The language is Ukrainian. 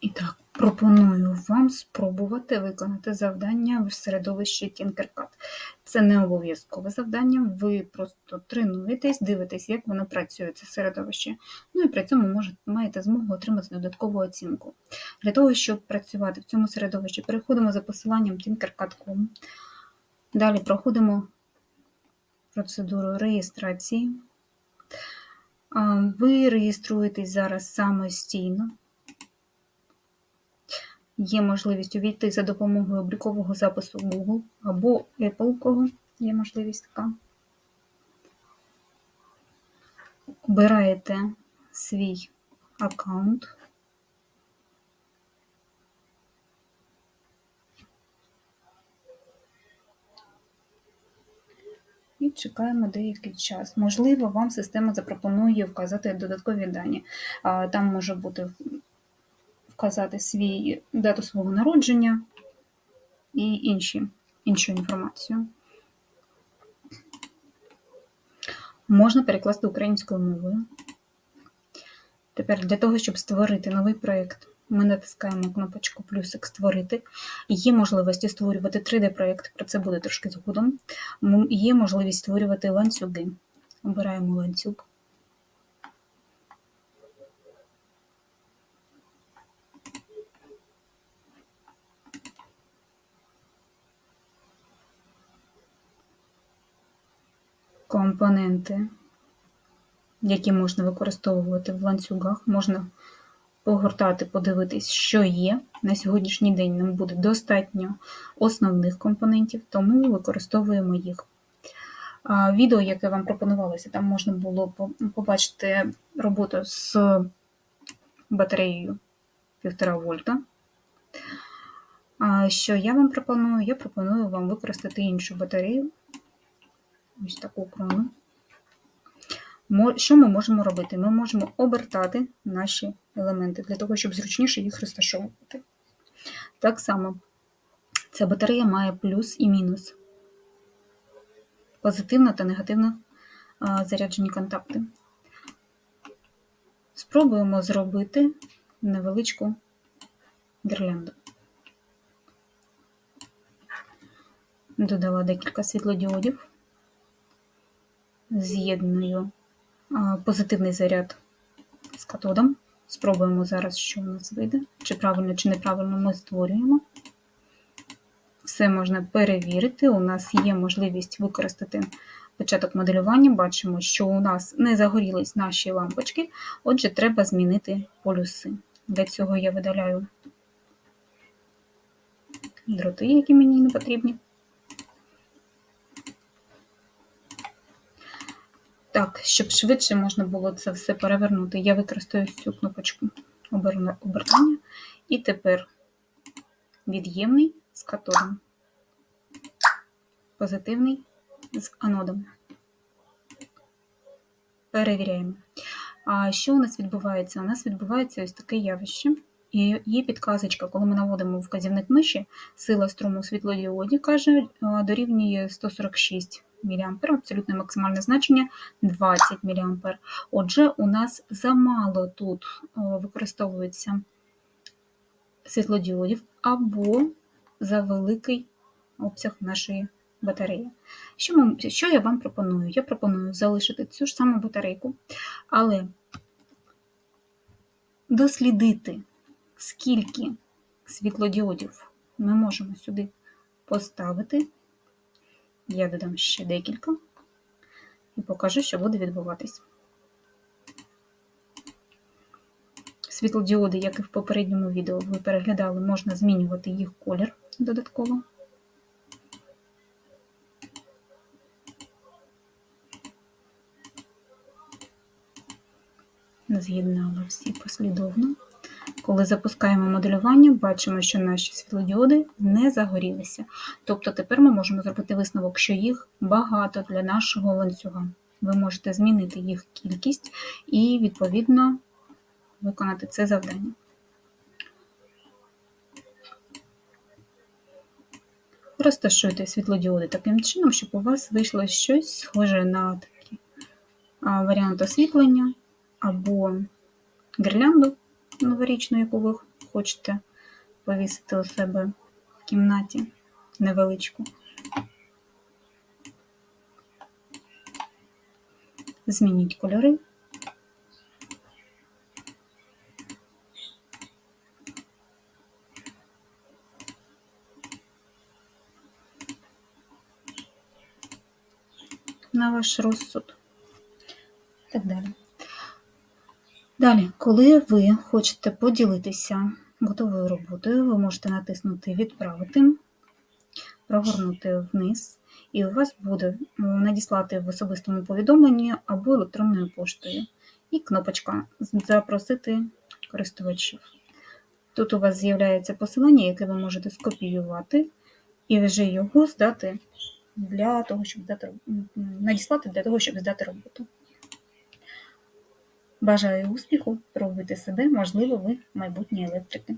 І так, пропоную вам спробувати виконати завдання в середовищі Tinkercad. Це не обов'язкове завдання, ви просто тренуєтесь, дивитесь, як воно працює, це середовище. Ну і при цьому можете, маєте змогу отримати додаткову оцінку. Для того, щоб працювати в цьому середовищі, переходимо за посиланням tinkercad.com. Далі проходимо процедуру реєстрації. Ви реєструєтесь зараз самостійно. Є можливість увійти за допомогою облікового запису Google або Apple, кого є можливість така. Обираєте свій аккаунт. І чекаємо деякий час. Можливо, вам система запропонує вказати додаткові дані. Там може бути вказати свій дату свого народження і інші, іншу інформацію. Можна перекласти українською мовою. Тепер для того, щоб створити новий проєкт, ми натискаємо кнопочку плюсик Створити. Є можливості створювати 3D-проєкт, про це буде трошки згодом. Є можливість створювати ланцюги. Обираємо ланцюг. Компоненти, які можна використовувати в ланцюгах, можна погортати, подивитись, що є. На сьогоднішній день нам буде достатньо основних компонентів, тому використовуємо їх. Відео, яке вам пропонувалося, там можна було побачити роботу з батареєю 1,5 вольта. Що я вам пропоную? Я пропоную вам використати іншу батарею. Ось таку крону. Що ми можемо робити? Ми можемо обертати наші елементи для того, щоб зручніше їх розташовувати. Так само ця батарея має плюс і мінус. Позитивно та негативно заряджені контакти. Спробуємо зробити невеличку гірлянду. Додала декілька світлодіодів. З'єдную позитивний заряд з катодом. Спробуємо зараз, що у нас вийде, чи правильно, чи неправильно ми створюємо. Все можна перевірити. У нас є можливість використати початок моделювання. Бачимо, що у нас не загорілись наші лампочки, отже, треба змінити полюси. Для цього я видаляю дроти, які мені не потрібні. Так, щоб швидше можна було це все перевернути, я використаю цю кнопочку обертання. І тепер від'ємний з катодом, позитивний з анодом. Перевіряємо. А що у нас відбувається? У нас відбувається ось таке явище. І є підказочка, коли ми наводимо вказівник миші, сила струму світлодіоді каже, дорівнює 146 мА, абсолютне максимальне значення 20 мА. Отже, у нас замало тут е, використовується світлодіодів або за великий обсяг нашої батареї. Що, ми, що я вам пропоную? Я пропоную залишити цю ж саму батарейку, але дослідити, скільки світлодіодів ми можемо сюди поставити. Я додам ще декілька і покажу, що буде відбуватись. Світлодіоди, як і в попередньому відео ви переглядали, можна змінювати їх колір додатково. З'єднала всі послідовно. Коли запускаємо моделювання, бачимо, що наші світлодіоди не загорілися. Тобто тепер ми можемо зробити висновок, що їх багато для нашого ланцюга. Ви можете змінити їх кількість і, відповідно, виконати це завдання. Розташуйте світлодіоди таким чином, щоб у вас вийшло щось схоже на такий варіант освітлення або гірлянду новорічну, яку ви хочете повісити у себе в кімнаті невеличку. Змініть кольори. На ваш розсуд. Так далі. Далі, коли ви хочете поділитися готовою роботою, ви можете натиснути Відправити, прогорнути вниз, і у вас буде надіслати в особистому повідомленні або електронною поштою. І кнопочка Запросити користувачів. Тут у вас з'являється посилання, яке ви можете скопіювати і вже його здати для того, щоб здати, надіслати для того, щоб здати роботу. Бажаю успіху, пробуйте себе, можливо, ви майбутні електрики.